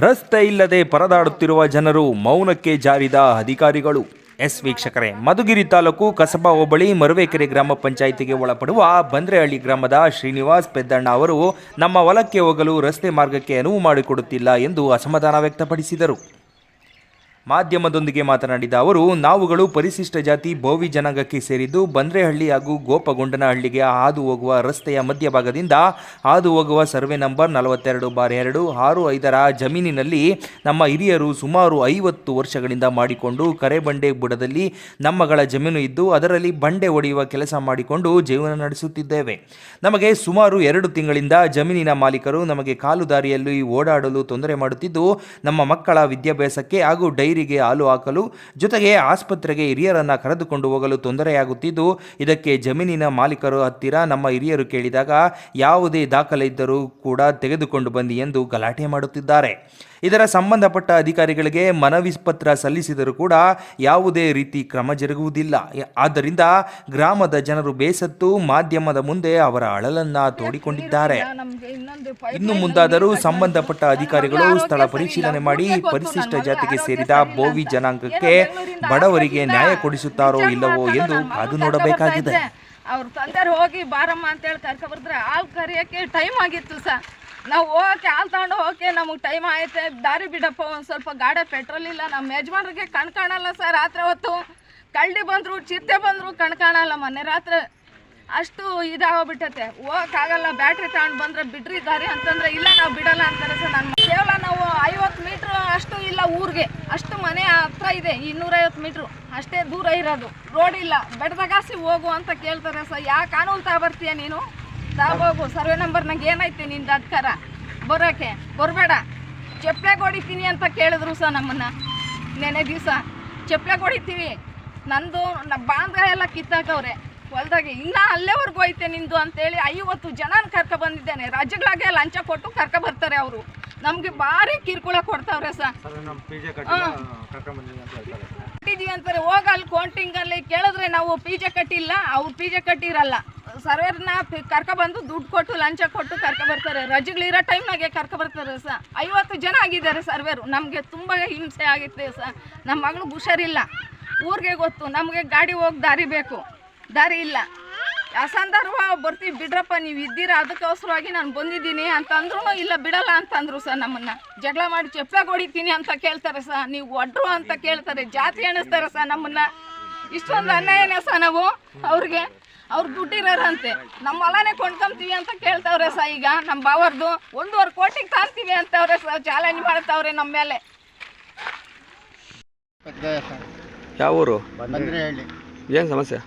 ರಸ್ತೆ ಇಲ್ಲದೆ ಪರದಾಡುತ್ತಿರುವ ಜನರು ಮೌನಕ್ಕೆ ಜಾರಿದ ಅಧಿಕಾರಿಗಳು. ಎಸ್ ವೀಕ್ಷಕರೇ, ಮಧುಗಿರಿ ತಾಲೂಕು ಕಸಬಾ ಹೋಬಳಿ ಮರುವೇಕೆರೆ ಗ್ರಾಮ ಪಂಚಾಯಿತಿಗೆ ಒಳಪಡುವ ಬಂದ್ರೆಹಳ್ಳಿ ಗ್ರಾಮದ ಶ್ರೀನಿವಾಸ್ ಪೆದ್ದಣ್ಣ ಅವರು ನಮ್ಮ ಹೊಲಕ್ಕೆ ಹೋಗಲು ರಸ್ತೆ ಮಾರ್ಗಕ್ಕೆ ಅನುವು ಮಾಡಿಕೊಡುತ್ತಿಲ್ಲ ಎಂದು ಅಸಮಾಧಾನ ವ್ಯಕ್ತಪಡಿಸಿದರು. ಮಾಧ್ಯಮದೊಂದಿಗೆ ಮಾತನಾಡಿದ ಅವರು, ನಾವುಗಳು ಪರಿಶಿಷ್ಟ ಜಾತಿ ಬೋವಿ ಜನಾಂಗಕ್ಕೆ ಸೇರಿದ್ದು ಬಂದ್ರೆಹಳ್ಳಿ ಹಾಗೂ ಗೋಪಗೊಂಡನಹಳ್ಳಿಗೆ ಹಾದು ಹೋಗುವ ರಸ್ತೆಯ ಮಧ್ಯಭಾಗದಿಂದ ಹಾದು ಹೋಗುವ ಸರ್ವೆ ನಂಬರ್ ನಲವತ್ತೆರಡು ಬಾರ್ ಎರಡು ಆರು ಐದರ ಜಮೀನಿನಲ್ಲಿ ನಮ್ಮ ಹಿರಿಯರು ಸುಮಾರು ಐವತ್ತು ವರ್ಷಗಳಿಂದ ಮಾಡಿಕೊಂಡು ಕರೆಬಂಡೆ ಬುಡದಲ್ಲಿ ನಮ್ಮಗಳ ಜಮೀನು ಇದ್ದು ಅದರಲ್ಲಿ ಬಂಡೆ ಒಡೆಯುವ ಕೆಲಸ ಮಾಡಿಕೊಂಡು ಜೀವನ ನಡೆಸುತ್ತಿದ್ದೇವೆ. ನಮಗೆ ಸುಮಾರು ಎರಡು ತಿಂಗಳಿಂದ ಜಮೀನಿನ ಮಾಲೀಕರು ನಮಗೆ ಕಾಲು ದಾರಿಯಲ್ಲಿ ಓಡಾಡಲು ತೊಂದರೆ ಮಾಡುತ್ತಿದ್ದು, ನಮ್ಮ ಮಕ್ಕಳ ವಿದ್ಯಾಭ್ಯಾಸಕ್ಕೆ ಹಾಗೂ ಡೈರಿಗೆ ಹಾಲು ಹಾಕಲು, ಜೊತೆಗೆ ಆಸ್ಪತ್ರೆಗೆ ಹಿರಿಯರನ್ನು ಕರೆದುಕೊಂಡು ಹೋಗಲು ತೊಂದರೆಯಾಗುತ್ತಿದ್ದು, ಇದಕ್ಕೆ ಜಮೀನಿನ ಮಾಲೀಕರು ಹತ್ತಿರ ನಮ್ಮ ಹಿರಿಯರು ಕೇಳಿದಾಗ, ಯಾವುದೇ ದಾಖಲೆ ಇದ್ದರೂ ಕೂಡ ತೆಗೆದುಕೊಂಡು ಬನ್ನಿ ಎಂದು ಗಲಾಟೆ ಮಾಡುತ್ತಿದ್ದಾರೆ. ಇದರ ಸಂಬಂಧಪಟ್ಟ ಅಧಿಕಾರಿಗಳಿಗೆ ಮನವಿ ಪತ್ರ ಸಲ್ಲಿಸಿದರೂ ಕೂಡ ಯಾವುದೇ ರೀತಿ ಕ್ರಮ ಜರುಗುವುದಿಲ್ಲ. ಆದ್ದರಿಂದ ಗ್ರಾಮದ ಜನರು ಬೇಸತ್ತು ಮಾಧ್ಯಮದ ಮುಂದೆ ಅವರ ಅಳಲನ್ನ ತೋಡಿಕೊಂಡಿದ್ದಾರೆ. ಇನ್ನು ಮುಂದಾದರೂ ಸಂಬಂಧಪಟ್ಟ ಅಧಿಕಾರಿಗಳು ಸ್ಥಳ ಪರಿಶೀಲನೆ ಮಾಡಿ ಪರಿಶಿಷ್ಟ ಜಾತಿಗೆ ಸೇರಿದ ಬೋವಿ ಜನಾಂಗಕ್ಕೆ ಬಡವರಿಗೆ ನ್ಯಾಯ ಕೊಡಿಸುತ್ತಾರೋ ಇಲ್ಲವೋ ಎಂದು ಕಾದು ನೋಡಬೇಕಾಗಿದೆ. ಅವ್ರ ತಂದೆರು ಹೋಗಿ ಬಾರಮ್ಮ ಅಂತೇಳಿ ಕರ್ಕೊ ಬರ್ತಾರೆ ಹಾಲು ಕರಿಯೋಕ್ಕೆ ಟೈಮ್ ಆಗಿತ್ತು ಸರ್. ನಾವು ಹೋಗಕ್ಕೆ ಹಾಲು ತಗೊಂಡು ಹೋಗಕ್ಕೆ ನಮಗೆ ಟೈಮ್ ಆಯ್ತೆ. ದಾರಿ ಬಿಡಪ್ಪ ಒಂದು ಸ್ವಲ್ಪ ಗಾಡಿ ಪೆಟ್ರೋಲ್ ಇಲ್ಲ. ನಮ್ಮ ಯಜಮಾನ್ರಿಗೆ ಕಣ್ ಕಾಣಲ್ಲ ಸರ್. ರಾತ್ರಿ ಹೊತ್ತು ಕಳ್ಳಿ ಬಂದರು ಚಿತ್ತೆ ಬಂದರು ಕಣ್ ಕಾಣಲ್ಲ. ಮೊನ್ನೆ ರಾತ್ರಿ ಅಷ್ಟು ಇದಾಗೋಗ್ಬಿಟ್ಟತೆ ಹೋಗಕ್ಕಾಗಲ್ಲ, ಬ್ಯಾಟ್ರಿ ತಗೊಂಡು ಬಂದರೆ ಬಿಡ್ರಿ ದಾರಿ ಅಂತಂದ್ರೆ ಇಲ್ಲ, ನಾವು ಬಿಡಲ್ಲ ಅಂತಾರೆ ಸರ್ ನಾನು ಕೇವಲ ನಾವು ಐವತ್ತು ಮೀಟ್ರ್ ಅಷ್ಟು ಇಲ್ಲ ಊರಿಗೆ. ಅಷ್ಟು ಮನೆ ಹತ್ರ ಇದೆ, ಇನ್ನೂರೈವತ್ತು ಮೀಟ್ರು. ಅಷ್ಟೇ ದೂರ ಇರೋದು. ರೋಡ್ ಇಲ್ಲ. ಬೆಡ್ದಗಾಸಿ ಹೋಗು ಅಂತ ಕೇಳ್ತಾರೆ ಸರ್. ಯಾ ಕಾನೂನು ತಾ ಬರ್ತೀಯ ನೀನು ಹೋಗು. ಸರ್ವೆ ನಂಬರ್ ನಂಗೆ ಏನೈತೆ ನಿಂದು ಅಧಿಕಾರ ಬರೋಕೆ? ಬರಬೇಡ. ಚಪ್ಪಲೆ ಹೊಡಿತೀನಿ ಅಂತ ಕೇಳಿದ್ರು ಸರ್ ನಮ್ಮನ್ನ. ನೆನೆ ದಿವಸ. ಚಪ್ಪಲೆ ಹೊಡಿತೀವಿ ನಂದು ಬಾಂಧ ಎಲ್ಲ ಕಿತ್ತಾಕವ್ರೆ. ಹೊಲ್ದಾಗೆ ಇನ್ನ ಅಲ್ಲೇವರೆಗೂ ಐತೆ ನಿಂದು ಅಂತೇಳಿ ಐವತ್ತು ಜನನ ಕರ್ಕ ಬಂದಿದ್ದೇನೆ. ರಾಜ್ಯಗಳಾಗೆ ಲಂಚ ಕೊಟ್ಟು ಕರ್ಕ ಬರ್ತಾರೆ ಅವರು. ನಮ್ಗೆ ಭಾರಿ ಕಿರ್ಕುಳ ಕೊಡ್ತಾವ್ರೆ ಸರ್. ಕಟ್ಟಿದೀವಿ ಅಂತಾರೆ ಹೋಗ ಅಲ್ಲಿ ಕೌಂಟಿಂಗ್ ಅಲ್ಲಿ ಕೇಳಿದ್ರೆ ನಾವು ಪಿಜೆ ಕಟ್ಟಿಲ್ಲ ಅವ್ರು ಪಿಜೆ ಕಟ್ಟಿರಲ್ಲ. ಸರ್ವೇರ್ನ ಕರ್ಕ ಬಂದು ದುಡ್ಡು ಕೊಟ್ಟು ಲಂಚ ಕೊಟ್ಟು ಕರ್ಕ ಬರ್ತಾರೆ. ರಜೆಗಳಿರೋ ಟೈಮ್ನಾಗೆ ಕರ್ಕ ಬರ್ತಾರೆ ಸರ್. ಐವತ್ತು ಜನ ಆಗಿದ್ದಾರೆ ಸರ್ವೇರು. ನಮಗೆ ತುಂಬ ಹಿಂಸೆ ಆಗಿತ್ತು ಸರ್. ನಮ್ಮ ಮಗಳು ಹುಷಾರಿಲ್ಲ. ಊರಿಗೆ ಗೊತ್ತು ನಮಗೆ ಗಾಡಿ ಹೋಗಿ ದಾರಿ ಬೇಕು. ದಾರಿ ಇಲ್ಲ. ಅಸಂದರ್ಭ ಬರ್ತೀವಿ ಬಿಡ್ರಪ್ಪ ನೀವು ಇದ್ದೀರಾ? ಅದಕ್ಕೋಸ್ಕರವಾಗಿ ನಾನು ಬಂದಿದ್ದೀನಿ ಅಂತಂದ್ರೂ ಇಲ್ಲ ಬಿಡಲ್ಲ ಅಂತಂದ್ರು ಸರ್ ನಮ್ಮನ್ನ. ಜಗಳ ಮಾಡಿ ಚಪ್ಪಲಾಗ ಹೊಡಿತೀನಿ ಅಂತ ಕೇಳ್ತಾರೆ ಸರ್. ನೀವು ಒಡ್ರು ಅಂತ ಕೇಳ್ತಾರೆ ಜಾತಿ ಎಣಿಸ್ತಾರೆ ಸರ್ ನಮ್ಮನ್ನ. ಇಷ್ಟೊಂದು ಅನ್ಯಾಯನೇ ಸರ್ ನಾವು ಅವ್ರಿಗೆ. ಅವ್ರು ದುಡ್ಡಿರೋರಂತೆ. ನಮ್ಮ ಹೊಲನೇ ಕೊಂಡ್ಕೊಂತೀವಿ ಅಂತ ಕೇಳ್ತಾವ್ರೆ ಸರ್ ಈಗ ನಮ್ಮ ಬಾವರ್ದು ಒಂದೂವರೆ ಕೋಟಿಗೆ ತಾಂತೀವಿ ಅಂತವ್ರೆ ಸರ್ ಚಾಲೆಂಜ್ ಮಾಡ್ತಾವ್ರೆ ನಮ್ಮ ಮೇಲೆ. ಯಾವ ಊರು ಬಂದ್ರೆ ಹೇಳಿ. ಏನು ಸಮಸ್ಯೆ?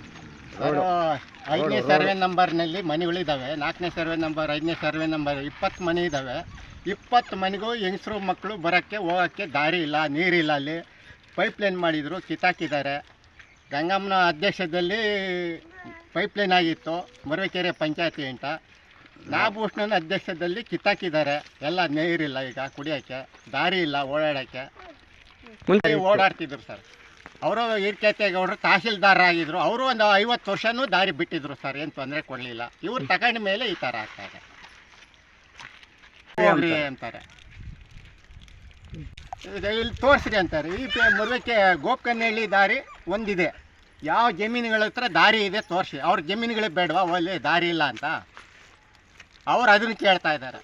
ಐದನೇ ಸರ್ವೆ ನಂಬರ್ನಲ್ಲಿ ಮನೆಗಳಿದ್ದಾವೆ ನಾಲ್ಕನೇ ಸರ್ವೆ ನಂಬರ್ ಐದನೇ ಸರ್ವೆ ನಂಬರ್ ಇಪ್ಪತ್ತು ಮನೆ ಇದ್ದಾವೆ ಇಪ್ಪತ್ತು ಮನೆಗೂ ಹೆಂಗಸರು ಮಕ್ಕಳು ಬರೋಕ್ಕೆ ಹೋಗೋಕ್ಕೆ ದಾರಿ ಇಲ್ಲ ನೀರಿಲ್ಲ ಅಲ್ಲಿ. ಪೈಪ್ಲೈನ್ ಮಾಡಿದರು ಕಿತ್ತಾಕಿದ್ದಾರೆ. ಗಂಗಮ್ಮನ ಅಧ್ಯಕ್ಷದಲ್ಲಿ ಪೈಪ್ಲೈನ್ ಆಗಿತ್ತು ಮರವೇಕೆರೆ ಪಂಚಾಯತಿ ಅಂತ. ನಾಭೂಷಣನ ಅಧ್ಯಕ್ಷದಲ್ಲಿ ಕಿತ್ತಾಕಿದ್ದಾರೆ. ಎಲ್ಲ ನೀರಿಲ್ಲ ಈಗ ಕುಡಿಯೋಕ್ಕೆ ದಾರಿ ಇಲ್ಲ ಓಡಾಡೋಕ್ಕೆ. ಮುಂದೆ ಓಡಾಡ್ತಿದ್ರು ಸರ್. ಅವರು ಗೌಡ್ರು ತಹಸೀಲ್ದಾರ್ ಆಗಿದ್ರು ಅವರು ಒಂದು ಐವತ್ತು ವರ್ಷನೂ ದಾರಿ ಬಿಟ್ಟಿದ್ರು ಸರ್ ಏನು ತೊಂದರೆ ಕೊಡಲಿಲ್ಲ. ಇವ್ರು ತಗೊಂಡ ಮೇಲೆ ಈ ಥರ ಆಗ್ತಾರೆ. ಹೋಗ್ರಿ ಅಂತಾರೆ. ಇಲ್ಲಿ ತೋರಿಸ್ರಿ ಅಂತಾರೆ. ಈ ಮುರುಗಕ್ಕೆ ಗೋಪ್ಕನಹಳ್ಳಿ ದಾರಿ ಒಂದಿದೆ. ಯಾವ ಜಮೀನುಗಳ ಹತ್ರ ದಾರಿ ಇದೆ ತೋರಿಸಿ. ಅವ್ರ ಜಮೀನುಗಳೇ ಬೇಡವಾ? ಒಳ್ಳೆ ದಾರಿ ಇಲ್ಲ ಅಂತ. ಅವ್ರು ಅದನ್ನು ಕೇಳ್ತಾ ಇದ್ದಾರೆ.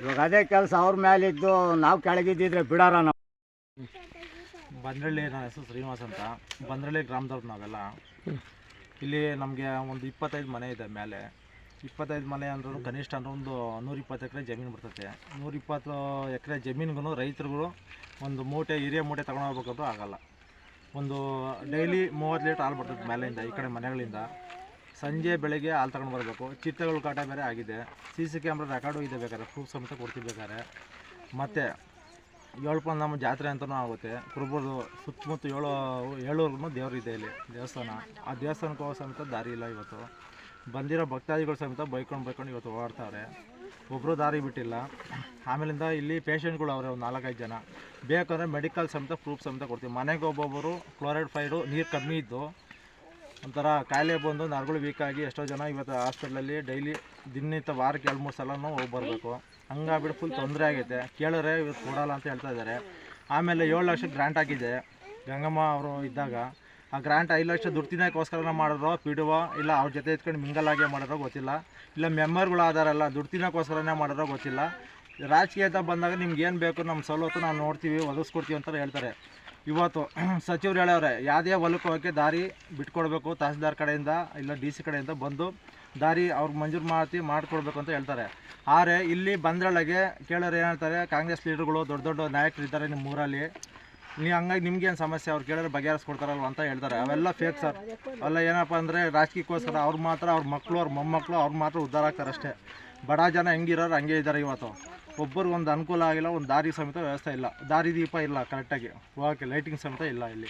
ಇವಾಗ ಅದೇ ಕೆಲಸ ಅವ್ರ ಮೇಲಿದ್ದು ನಾವು ಕೆಳಗಿದ್ದಿದ್ರೆ ಬಿಡಾರ ನಾವು. ಬಂದ್ರಳ್ಳಿ ನನ್ನ ಹೆಸರು ಶ್ರೀನಿವಾಸ್ ಅಂತ. ಬಂದ್ರಳ್ಳಿ ಗ್ರಾಮದವ್ರು ನಾವೆಲ್ಲ. ಇಲ್ಲಿ ನಮಗೆ ಒಂದು ಇಪ್ಪತ್ತೈದು ಮನೆ ಇದೆ ಮೇಲೆ. ಇಪ್ಪತ್ತೈದು ಮನೆ ಅಂದ್ರೂ ಕನಿಷ್ಠ ಅಂದ್ರೆ ಒಂದು ನೂರಿಪ್ಪತ್ತು ಎಕರೆ ಜಮೀನು ಬರ್ತೈತೆ. ನೂರಿಪ್ಪತ್ತು ಎಕರೆ ಜಮೀನಿಗೂ ರೈತರುಗಳು ಒಂದು ಮೂಟೆ, ಹಿರಿಯ ಮೂಟೆ ತಗೊಂಡು ಹೋಗ್ಬೇಕಂದ್ರೂ ಆಗಲ್ಲ. ಒಂದು ಡೈಲಿ ಮೂವತ್ತು ಲೀಟ್ರ್ ಹಾಲು ಬರ್ತೈತೆ ಮೇಲೆಯಿಂದ ಈ ಕಡೆ ಮನೆಗಳಿಂದ. ಸಂಜೆ ಬೆಳಗ್ಗೆ ಹಾಲು ತಗೊಂಡು ಬರಬೇಕು. ಚಿತ್ರಗಳು ಕಾಟ ಬೇರೆ ಆಗಿದೆ. ಸಿ ಸಿ ಕ್ಯಾಮ್ರಾ ರೆಕಾರ್ಡು ಇದೆ ಬೇಕಾದ್ರೆ ಪ್ರೂಫ್ ಸಮೇತ ಕೊಡ್ತೀವಿ ಬೇಕಾದ್ರೆ ಮತ್ತು ನಮ್ಮ ಜಾತ್ರೆ ಅಂತಲೂ ಆಗುತ್ತೆ. ಕುರುಬರದು ಸುತ್ತಮುತ್ತ ಏಳು ಏಳೂರ್ಗು ದೇವರಿದೆ ಇಲ್ಲಿ, ದೇವಸ್ಥಾನ. ಆ ದೇವಸ್ಥಾನಕ್ಕೆ ಹೋಗೋ ಸಮೇತ ದಾರಿ ಇಲ್ಲ ಇವತ್ತು. ಬಂದಿರೋ ಭಕ್ತಾದಿಗಳು ಸಮೇತ ಬೈಕೊಂಡು ಬೈಕೊಂಡು ಇವತ್ತು ಓಡಾಡ್ತಾವ್ರೆ ಒಬ್ಬರು ದಾರಿ ಬಿಟ್ಟಿಲ್ಲ. ಆಮೇಲಿಂದ ಇಲ್ಲಿ ಪೇಷಂಟ್ಗಳು ಅವರೇ ಒಂದು ನಾಲ್ಕೈದು ಜನ. ಬೇಕಂದರೆ ಮೆಡಿಕಲ್ ಸಮೇತ, ಪ್ರೂಫ್ ಸಮೇತ ಕೊಡ್ತೀವಿ. ಮನೆಗೆ ಒಬ್ಬೊಬ್ಬರು ಕ್ಲೋರೈಡ್ ಫೈಡು ನೀರು ಕಮ್ಮಿ ಇದ್ದು ಒಂಥರ ಕಾಯಿಲೆ ಬಂದು ನರಗಳು ವೀಕಾಗಿ ಎಷ್ಟೋ ಜನ ಇವತ್ತು ಹಾಸ್ಪಿಟ್ಲಲ್ಲಿ ಡೈಲಿ ದಿನನಿತ್ಯ ವಾರಕ್ಕೆ ಎರಡು ಮೂರು ಸಲನೂ ಹೋಗಿ ಬರಬೇಕು ಹಂಗಾಗ್ಬಿಟ್ಟು ಫುಲ್ ತೊಂದರೆ ಆಗೈತೆ. ಕೇಳಿದ್ರೆ ಇವತ್ತು ಕೊಡಲ್ಲ ಅಂತ ಹೇಳ್ತಾ ಇದ್ದಾರೆ ಆಮೇಲೆ ಏಳು ಲಕ್ಷ ಗ್ರ್ಯಾಂಟ್ ಆಗಿದೆ ಗಂಗಮ್ಮ ಅವರು ಇದ್ದಾಗ. ಆ ಗ್ರ್ಯಾಂಟ್ ಐದು ಲಕ್ಷ ದುಡ್ಡು ತಿನ್ನೋಕ್ಕೋಸ್ಕರ ಮಾಡಿದ್ರೋ ಪಿಡುವ ಇಲ್ಲ ಅವ್ರ ಜೊತೆ ಎತ್ಕೊಂಡು ಮಿಂಗಲಾಗೆ ಮಾಡಿರೋ ಗೊತ್ತಿಲ್ಲ. ಇಲ್ಲ ಮೆಂಬರ್ಗಳು ಆಧಾರಲ್ಲ ದುಡ್ಡು ತಿನ್ನೋಕ್ಕೋಸ್ಕರನೇ ಮಾಡಿರೋ ಗೊತ್ತಿಲ್ಲ. ರಾಜಕೀಯ ಅಂತ ಬಂದಾಗ ನಿಮ್ಗೆ ಏನು ಬೇಕು ನಮ್ಮ ಸವಲತ್ತು ನಾವು ನೋಡ್ತೀವಿ, ಒದಗಿಸ್ಕೊಡ್ತೀವಿ ಅಂತ ಹೇಳ್ತಾರೆ. ಇವತ್ತು ಸಚಿವರು ಹೇಳವ್ರೆ, ಯಾವುದೇ ಹೊಲಕ್ಕೆ ಹೋಗೋಕ್ಕೆ ದಾರಿ ಬಿಟ್ಕೊಡ್ಬೇಕು, ತಹಸೀಲ್ದಾರ್ ಕಡೆಯಿಂದ, ಇಲ್ಲ ಡಿ ಸಿ ಕಡೆಯಿಂದ ಬಂದು ದಾರಿ ಅವ್ರಿಗೆ ಮಂಜೂರು ಮಾಡಿ ಮಾಡಿಕೊಡ್ಬೇಕು ಅಂತ ಹೇಳ್ತಾರೆ. ಆದರೆ ಇಲ್ಲಿ ಬಂದ್ರೊಳಗೆ ಕೇಳೋರು ಏನು ಹೇಳ್ತಾರೆ, ಕಾಂಗ್ರೆಸ್ ಲೀಡರ್ಗಳು ದೊಡ್ಡ ದೊಡ್ಡ ನಾಯಕರು ಇದ್ದಾರೆ ನಿಮ್ಮ ಊರಲ್ಲಿ. ನೀವು ಹಂಗಾಗಿ ನಿಮ್ಗೇನು ಸಮಸ್ಯೆ? ಅವ್ರು ಕೇಳಿದ್ರೆ ಬಗೆಹರಿಸ್ಕೊಡ್ತಾರಲ್ವ ಅಂತ ಹೇಳ್ತಾರೆ. ಅವೆಲ್ಲ ಫೇಕ್ ಸರ್ ಅವೆಲ್ಲ ಏನಪ್ಪ ಅಂದರೆ ರಾಜಕೀಯಕ್ಕೋಸ್ಕರ ಅವ್ರು ಮಾತ್ರ ಅವ್ರ ಮಕ್ಕಳು ಅವ್ರ ಮೊಮ್ಮಕ್ಕಳು ಅವ್ರು ಮಾತ್ರ ಉದ್ಧಾರ ಆಗ್ತಾರೆ ಅಷ್ಟೇ. ಬಡ ಜನ ಹೆಂಗಿರೋರು ಹಂಗೆ ಇದ್ದಾರೆ ಇವತ್ತು. ಒಬ್ಬರಿಗೆ ಒಂದು ಅನುಕೂಲ ಆಗಿಲ್ಲ, ಒಂದು ದಾರಿ ಸಮೇತ ವ್ಯವಸ್ಥೆ ಇಲ್ಲ. ದಾರಿ ದೀಪ ಇಲ್ಲ ಕರೆಕ್ಟಾಗಿ ಓಕೆ ಲೈಟಿಂಗ್ ಸಮೇತ ಇಲ್ಲ ಇಲ್ಲಿ.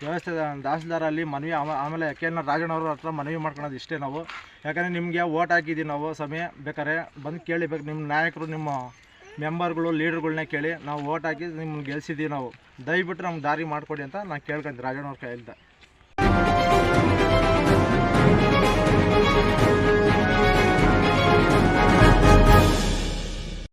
ವ್ಯವಸ್ಥೆ ತಹಸೀಲ್ದಾರಲ್ಲಿ ಮನವಿ ಆಮ- ಆಮೇಲೆ ಕೆ ಎನ್ ರಾಜಣ್ಣವ್ರ ಹತ್ರ ಮನವಿ ಮಾಡ್ಕೊಳೋದು ಇಷ್ಟೇ ನಾವು. ಯಾಕಂದರೆ ನಿಮಗೆ ಓಟ್ ಹಾಕಿದ್ದೀವಿ ನಾವು ಸಮಯ ಬೇಕಾದ್ರೆ ಬಂದು ಕೇಳಿಬೇಕು ನಿಮ್ಮ ನಾಯಕರು, ನಿಮ್ಮ ಮೆಂಬರ್ಗಳು ಲೀಡರ್ಗಳನ್ನೇ ಕೇಳಿ ನಾವು ಓಟ್ ಹಾಕಿ ನಿಮ್ಮನ್ನು ಗೆಲ್ಸಿದ್ದೀವಿ ನಾವು. ದಯವಿಟ್ಟು ನಮ್ಗೆ ದಾರಿ ಮಾಡಿಕೊಡಿ ಅಂತ ನಾನು ಕೇಳ್ಕೊಂತೀನಿ. ರಾಜಣ್ಣವ್ರ ಕೈಯಿಂದ.